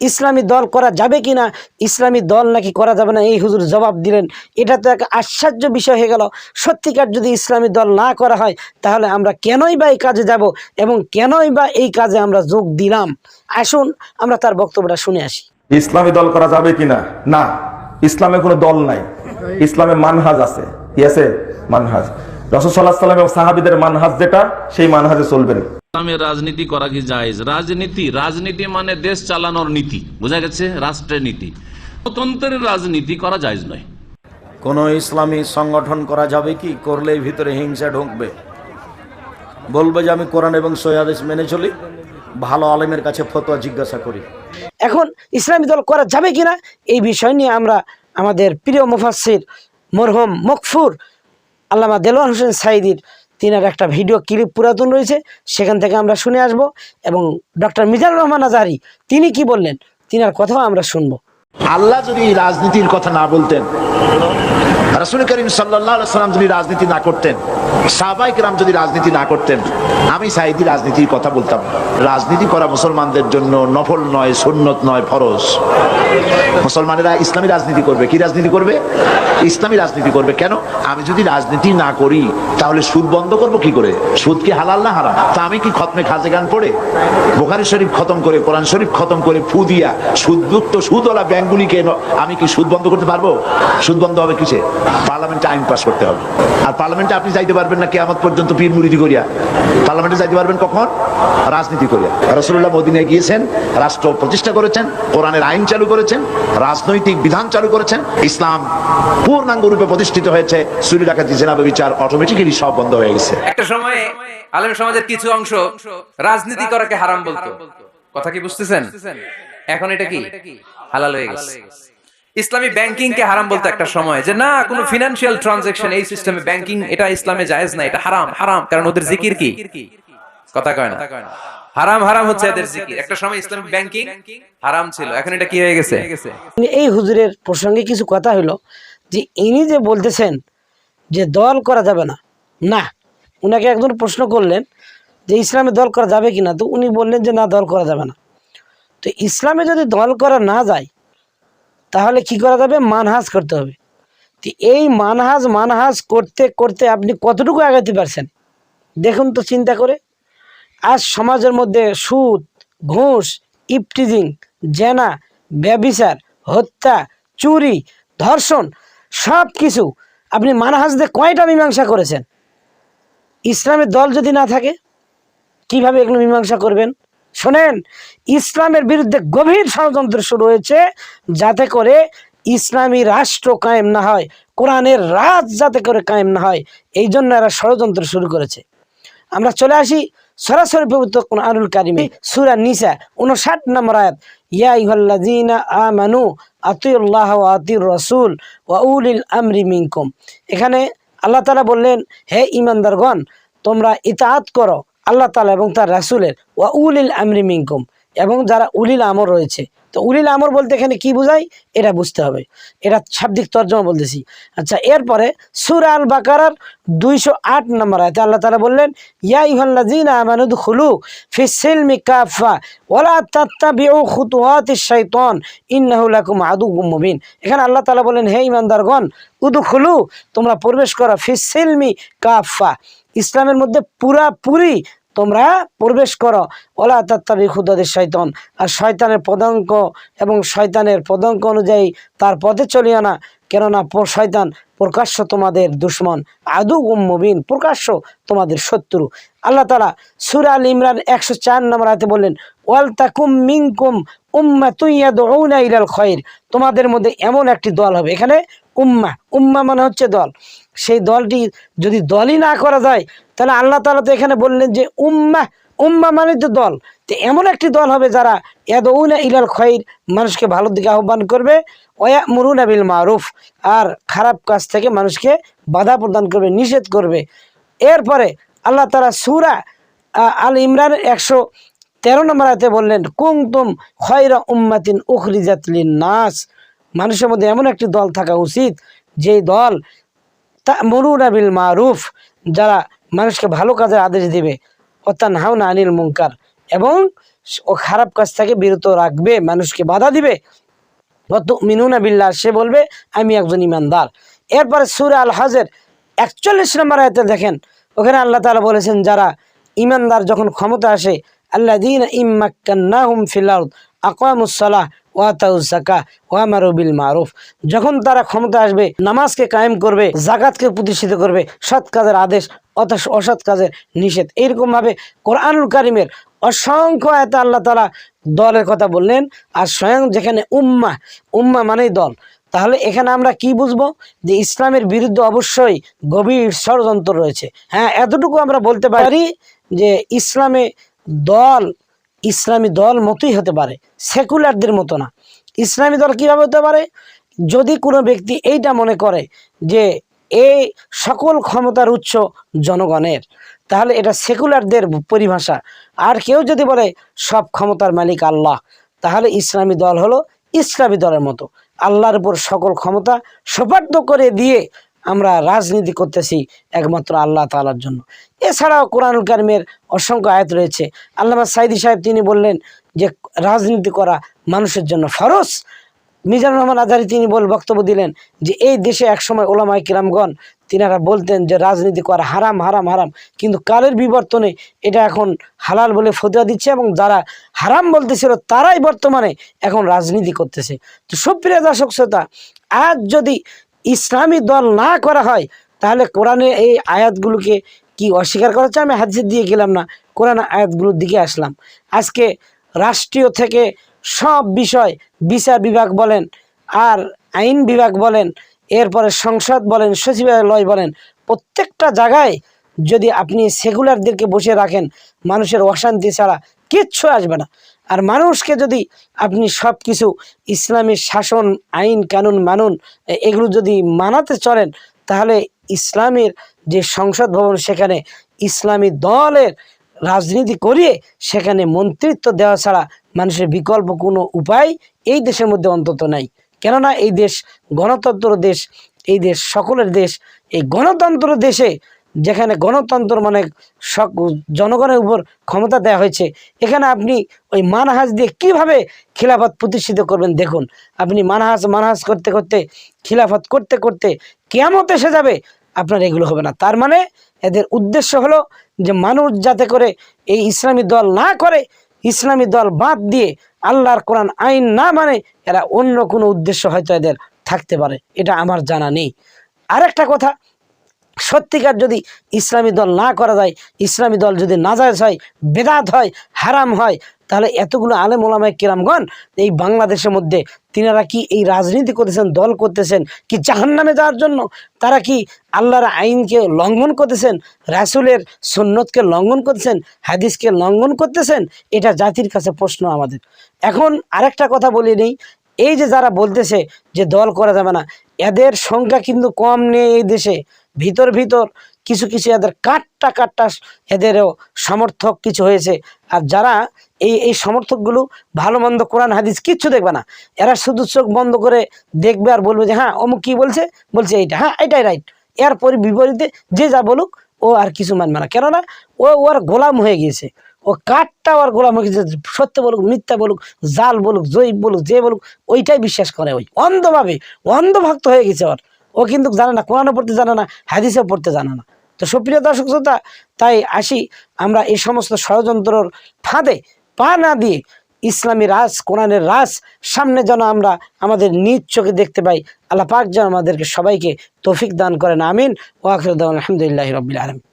ইসলামী দল করা যাবে কি না ইসলামী দল নাকি করা যাবে না? এই হুজুর জবাব দিলেন। এটা তো এক আশ্চর্য বিষয় হয়ে গেল। সত্যিকার যদি ইসলামী দল না করা হয়, তাহলে আমরা কেনই বা এই কাজে যাব এবং কেনই বা এই কাজে আমরা যোগ দিলাম? আসুন, আমরা তার বক্তব্যটা শুনে আসি। ইসলামী দল করা যাবে কিনা? না। না ইসলামে কোনো দল নাই। ইসলামে মানহাজ আছে। কি আছে মানহাজ। রসদ সাল্লাহ সাল্লাম এবং সাহাবিদের মানহাজ যেটা, সেই মানহাজে চলবেন ইসলামের রাজনীতি করা কি জায়েজ? রাজনীতি রাজনীতি মানে দেশ চালানোর নীতি। বোঝা গেছে? রাষ্ট্রের নীতি। স্বতন্ত্রের রাজনীতি করা জায়েজ নয়। কোনো ইসলামী সংগঠন করা যাবে কি? করলেই ভিতরে হিংসা ঢুকবে। বলবে যে আমি কোরআন এবং সৈয়াদেশ মেনে চলি ভালো আলেমের কাছে ফতোয়া জিজ্ঞাসা করি। এখন ইসলামী দল করা যাবে কিনা? এই বিষয় নিয়ে আমরা আমাদের প্রিয় মুফাসির মরহম মকফুর আল্লামা দেলোয়ার হোসেন সাইদির তিনার একটা ভিডিও ক্লিপ পুরাতন রয়েছে, সেখান থেকে আমরা শুনে আসব এবং ডক্টর মিজানুর রহমান আজারি তিনি কি বললেন? তিনার কথাও আমরা শুনব। আল্লাহ যদি রাজনীতির কথা না বলতেন রাসুল করিম সাল্লাহ সাল্লাম যদি রাজনীতি না করতেন সাহবাইক রাম যদি রাজনীতি না করতেন, আমি সাইদি রাজনীতির কথা বলতাম। রাজনীতি করা মুসলমানদের জন্য নফল নয়, সুন্নত নয়, ফরজ। মুসলমানেরা ইসলামী রাজনীতি করবে। কি রাজনীতি করবে? ইসলামী রাজনীতি করবে। কেন? আমি যদি রাজনীতি না করি, তাহলে সুদ বন্ধ করব কি করে? সুদ কি হালাল না হারাম? তা আমি কি খতমে খাজে গান পড়ে? বোখারি শরীফ খতম করে, কোরআন শরীফ খতম করে ফু দিয়া সুদযুক্ত সুদওয়ালা ব্যাংকগুলিকে আমি কি সুদ বন্ধ করতে পারব? সুদ বন্ধ হবে কিসে? পার্লামেন্টে আইন পাস করতে হবে। আর পার্লামেন্টে আপনি যাইতে পারবেন না কেয়ামত পর্যন্ত পীর মুরিদি করিয়া। পার্লামেন্টে যাইতে পারবেন কখন? রাজনীতি করিয়া। রসুল্লাহ মদিনায় গিয়েছেন, রাষ্ট্র প্রতিষ্ঠা করেছেন, কোরআনের আইন চালু করেছেন, রাজনৈতিক বিধান চালু করেছেন, ইসলাম পূর্ণাঙ্গ রূপে প্রতিষ্ঠিত হয়েছে চুরি ডাকাতি, জেনাবে বিচার অটোমেটিক্যালি সব বন্ধ হয়ে গেছে। একটা সময়ে আলেম সমাজের কিছু অংশ রাজনীতি করাকে হারাম বলতো। কথা কি বুঝতেছেন? এখন এটা কি? হালাল হয়ে গেছে। ইসলামী ব্যাংকিং কে হারাম বলতো একটা সময় যে না কোনো ফিনান্সিয়াল ট্রানজাকশন এই সিস্টেমে ব্যাংকিং এটা ইসলামে জায়েজ না এটা হারাম হারাম কারণ ওদের জিকির কি? কথা কয় না। হারাম হারাম হচ্ছে এদের জিকির। একটা সময় ইসলামিক ব্যাংকিং হারাম ছিল এখন এটা কি হয়ে গেছে? এই হুজুরের প্রসঙ্গে কিছু কথা হলো যে ইনি যে বলতেছেন যে দল করা যাবে না না উনাকে একজন প্রশ্ন করলেন যে ইসলামে দল করা যাবে কি না তো উনি বললেন যে না দল করা যাবে না। তো ইসলামে যদি দল করা না যায় তাহলে কি করা যাবে? মানহাজ করতে হবে। তো এই মানহাজ মানহাজ করতে করতে আপনি কতটুকু আগাতে পারছেন? দেখুন তো চিন্তা করে। আজ সমাজের মধ্যে সুদ, ঘুষ, ইপটিজিং, জেনা, ব্যবিচার, হত্যা, চুরি, ধর্ষণ সব কিছু আপনি মানহাজ দিয়ে কয়টা মীমাংসা করেছেন? ইসলামের দল যদি না থাকে, কীভাবে এগুলো মীমাংসা করবেন? শোনেন, ইসলামের বিরুদ্ধে গভীর ষড়যন্ত্র শুরু হয়েছে, যাতে করে ইসলামী রাষ্ট্র কায়েম না হয়, কোরআনের রাজ যাতে করে কায়েম না হয়, এই জন্য এরা ষড়যন্ত্র শুরু করেছে। আমরা চলে আসি সরাসরি পবিত্র কোরআনুল কারিমে, সূরা নিসা 59 নম্বর আয়াত। ইয়া রাসূল আমরি এখানে আল্লাহ বললেন, হে ইমানদারগণ তোমরা ইতাআত করো আল্লাহ তাআলা এবং তার রাসূলের, ওয়া উলিল আমরি মিনকুম, এবং যারা উলিল আমর রয়েছে। তো উলিল আমর বলতে এখানে কি বোঝায়? এটা বুঝতে হবে। এটা শাব্দিক তর্জমা বলতেছি। আচ্ছা এরপরে সুর আল বাকারার দুইশো আট নম্বর আয়তে আল্লাহ তালা বললেন, ইয়া ইহাল্লাযীনা আমানু দুখুলু ফিস সিলমি কাফা ওয়ালা তাত্তাবিউ খুতুওয়াতিশ শাইতান, ইন্নাহু লাকুম আদুউম মুবিন। এখানে আল্লাহ তাআলা বলেন হে ইমানদারগণ উদু খুলু তোমরা প্রবেশ করো ফিস সিলমি কাফা ইসলামের মধ্যে পুরাপুরি তোমরা প্রবেশ করো। ওলা তাত্তাবি খুদাদের শয়তান। আর শয়তানের পদাঙ্ক এবং শয়তানের পদাঙ্ক অনুযায়ী তার পথে চলিও না। কেননা শয়তান প্রকাশ্য তোমাদের দুশ্মন। আদু মুবিন, প্রকাশ্য তোমাদের শত্রু। আল্লাহ তালা সুরা আল ইমরান একশো চার নম্বর হাতে বললেন, ওয়াল তাকুম মিনকুম উম্মা তুইয়া দৌনা ইলাল খয়ের তোমাদের মধ্যে এমন একটি দল হবে। এখানে উম্মা উম্মা মানে হচ্ছে দল। সেই দলটি যদি দলই না করা যায়, তাহলে আল্লাহ তালা তো এখানে বললেন যে উম্মা উম্মা মানে তো দল। তো এমন একটি দল হবে যারা ইয়াদৌনা ইলাল খৈর মানুষকে ভালোর দিকে আহ্বান করবে ওয়া মুরুন আবিল মারুফ, আর খারাপ কাজ থেকে মানুষকে বাধা প্রদান করবে, নিষেধ করবে। এরপরে আল্লাহ তালা সুরা আল ইমরান একশো তেরো নম্বর আয়তে বললেন কুংতুম খয়রা উম্মাতিন উখরিজাতলিন নাস মানুষের মধ্যে এমন একটি দল থাকা উচিত, যেই দল তা মরুনা বিল মারুফ, যারা মানুষকে ভালো কাজের আদেশ দিবে। অত্যান হাওনা আনিল মুঙ্কার এবং ও খারাপ কাজ থেকে বিরত রাখবে, মানুষকে বাধা দিবে। অত মিনুনা বিল্লাহ, সে বলবে, আমি একজন ইমানদার। এরপরে সুরে আল হাজের একচল্লিশ নম্বর আয়তে দেখেন, ওখানে আল্লাহ তালা বলেছেন, যারা ইমানদার যখন ক্ষমতা আসে ফিলাউদ মারুফ। যখন তারা ক্ষমতা আসবে, নামাজকে কায়েম করবে জাকাতকে প্রতিষ্ঠিত করবে, সৎ কাজের আদেশ অথচ অসৎ কাজের নিষেধ। এইরকম ভাবে কোরআনুল কারিমের অসংখ্য আয়ত আল্লাহ তালা দলের কথা বললেন, আর স্বয়ং যেখানে উম্মা উম্মা মানেই দল। তাহলে এখানে আমরা কি বুঝব? যে ইসলামের বিরুদ্ধে অবশ্যই গভীর ষড়যন্ত্র রয়েছে। হ্যাঁ এতটুকু আমরা বলতে পারি যে ইসলামে দল, ইসলামী দল মতোই হতে পারে, সেকুলারদের মতো না। ইসলামী দল কীভাবে হতে পারে? যদি কোনো ব্যক্তি এইটা মনে করে যে এই সকল ক্ষমতার উৎস জনগণের, তাহলে এটা সেকুলারদের পরিভাষা। আর কেউ যদি বলে সব ক্ষমতার মালিক আল্লাহ, তাহলে ইসলামী দল হলো ইসলামী দলের মতো। আল্লাহর উপর সকল ক্ষমতা সোপার্দ করে দিয়ে আমরা রাজনীতি করতেছি একমাত্র আল্লাহ তালার জন্য। এছাড়াও কোরআনুল কারিমের অসংখ্য আয়াত রয়েছে। আল্লামা সাইদি সাহেব তিনি বললেন যে, রাজনীতি করা মানুষের জন্য ফরজ। মিজানুর রহমান আজারি তিনি বল, বক্তব্য দিলেন যে, এই দেশে একসময় ওলামাই কিরামগণ তিনারা বলতেন যে, রাজনীতি করা হারাম হারাম হারাম। কিন্তু কালের বিবর্তনে এটা এখন হালাল বলে ফতুয়া দিচ্ছে এবং যারা হারাম বলতেছিল তারাই বর্তমানে এখন রাজনীতি করতেছে। তো সুপ্রিয় দর্শক, শ্রোতা, আজ যদি ইসলামী দল না করা হয়, তাহলে কোরআনে এই আয়াতগুলোকে কি অস্বীকার করা হচ্ছে? আমি হাদিসে দিয়ে গেলাম না, কোরআন আয়াতগুলোর দিকে আসলাম। আজকে রাষ্ট্রীয় থেকে সব বিষয় বিচার বিভাগ বলেন, আর আইন বিভাগ বলেন, এরপরে সংসদ বলেন, সচিবালয় বলেন, প্রত্যেকটা জায়গায় যদি আপনি সেগুলারদেরকে বসে রাখেন, মানুষের অশান্তি ছাড়া কিচ্ছু আসবে না। আর মানুষকে যদি আপনি সব কিছু ইসলামী শাসন, আইন, কানুন মানুন এগুলো যদি মানাতে চলেন, তাহলে ইসলামের যে সংসদ ভবন সেখানে ইসলামী দলের রাজনীতি করিয়ে সেখানে মন্ত্রিত্ব দেওয়া ছাড়া মানুষের বিকল্প কোনো উপায় এই দেশের মধ্যে অন্তত নাই। কেননা এই দেশ গণতন্ত্র দেশ, এই দেশ সকলের দেশ, এই গণতন্ত্র দেশে যেখানে গণতন্ত্র মানে সক, জনগণের উপর ক্ষমতা দেওয়া হয়েছে, এখানে আপনি ওই মানহাজ দিয়ে কীভাবে খিলাফত প্রতিষ্ঠিত করবেন দেখুন। আপনি মানহাজ মানহাজ করতে করতে, খিলাফত করতে করতে কেয়ামত এসে যাবে, আপনার এগুলো হবে না। তার মানে এদের উদ্দেশ্য হলো যে মানুষ যাতে করে এই ইসলামী দল না করে, ইসলামী দল বাদ দিয়ে আল্লাহর কোরআন আইন না মানে এরা অন্য কোনো উদ্দেশ্য হয়তো এদের থাকতে পারে। এটা আমার জানা নেই। আরেকটা কথা সত্যিকার যদি ইসলামী দল না করা যায়, ইসলামী দল যদি নাজায়জ হয়, বেদাত হয়, হারাম হয়, তাহলে এতগুলো আলেম ওলামায় কিরামগণ এই বাংলাদেশের মধ্যে তিনারা কি এই রাজনীতি করতেছেন, দল করতেছেন, কি জাহান্নামে যাওয়ার জন্য? তারা কি আল্লাহর আইনকে লঙ্ঘন করতেছেন, রাসুলের সুন্নতকে লঙ্ঘন করতেছেন, হাদিসকে লঙ্ঘন করতেছেন? এটা জাতির কাছে প্রশ্ন আমাদের। এখন আরেকটা কথা বলি নেই, এই যে যারা বলতেছে যে দল করা যাবে না, এদের সংখ্যা কিন্তু কম নেই এই দেশে। ভিতর ভিতর কিছু কিছু এদের কাটটা কাটটা এদেরও সমর্থক কিছু হয়েছে। আর যারা এই এই সমর্থকগুলো ভালো মন্দ কোরআন হাদিস কিচ্ছু দেখবে না। এরা শুধু চোখ বন্ধ করে দেখবে আর বলবে যে হ্যাঁ অমুক কি বলছে? বলছে এইটা। হ্যাঁ এটাই রাইট এর পরে বিপরীতে যে যা বলুক, ও আর কিছু মানবে না। কেননা ও ওর গোলাম হয়ে গিয়েছে। ও কাঠটা ওর গোলাম হয়ে গেছে সত্য বলুক, মিথ্যা বলুক, জাল বলুক, জৈব বলুক, যে বলুক, ওইটাই বিশ্বাস করে। ওই অন্ধভাবে, অন্ধভক্ত হয়ে গেছে ওর। ও কিন্তু জানে না, কোরআনও পড়তে জানে না, হাদিসও পড়তে জানে না। তো সুপ্রিয় দর্শক শ্রোতা, তাই আসি আমরা এই সমস্ত ষড়যন্ত্রর ফাঁদে পা না দিয়ে ইসলামী রাস কোরআনের রাস সামনে যেন আমরা আমাদের নিজ চোখে দেখতে পাই। আল্লাহ পাক যেন আমাদেরকে সবাইকে তৌফিক দান করেন, আমিন। ওয়াকরুদ্দান আলহামদুলিল্লাহ রবিল আলম